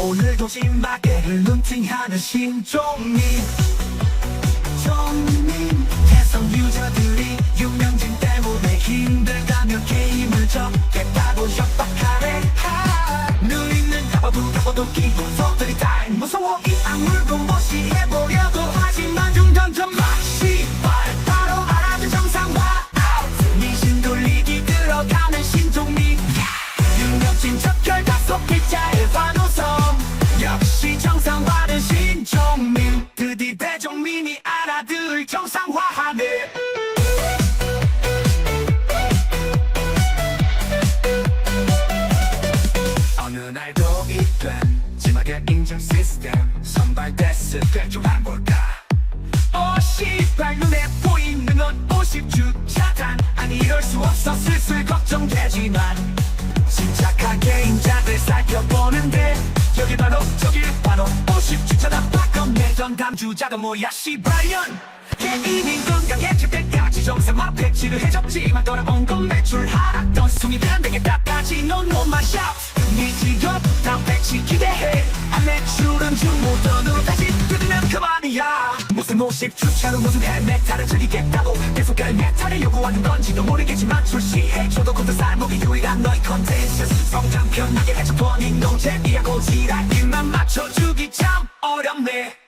오늘도 심하게를 눈팅하는 신종민. 종민 대성 유저들이 유명진 때문에 힘들다며 게임을 접겠다고 협박하래. 하, 누이는 가봐도 가봐도 기본 속들이 다 무서워. 이 악물고 무시 척결 다섯 글자의 반호성. 역시 정상화는 신종민. 드디 대종민이 알아들 정상화하네. 어느 날도 이된 지막의 인증 시스템 선발됐을 때좀 해볼까? 50발 눈에 보이는 건 50주차단. 아니 이럴 수 없어 슬슬 걱정되지만 담주자가 뭐야 시발년. 개인인 건강해질 때까지 정상화 패치를 해줬지만 돌아본 건 매출 하락 던 숨이 안 되겠다까지 넌 못만 샵. 다음 패치 기대해. 안 매출은 중모던으로 다시 뜯으면 그만이야. 무슨 50주차로 무슨 헬메타를 즐기겠다고 계속 헬메타를 요구하는 건지도 모르겠지만 출시해줘도 곧그 살목이 유일한 너의 컨텐츠. 성장 편하게 해줘보니 노잼이야고 지랄 일만 맞춰주기 참 어렵네. 유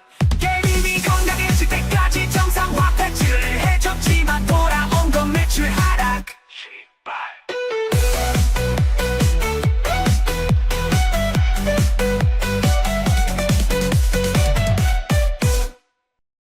게임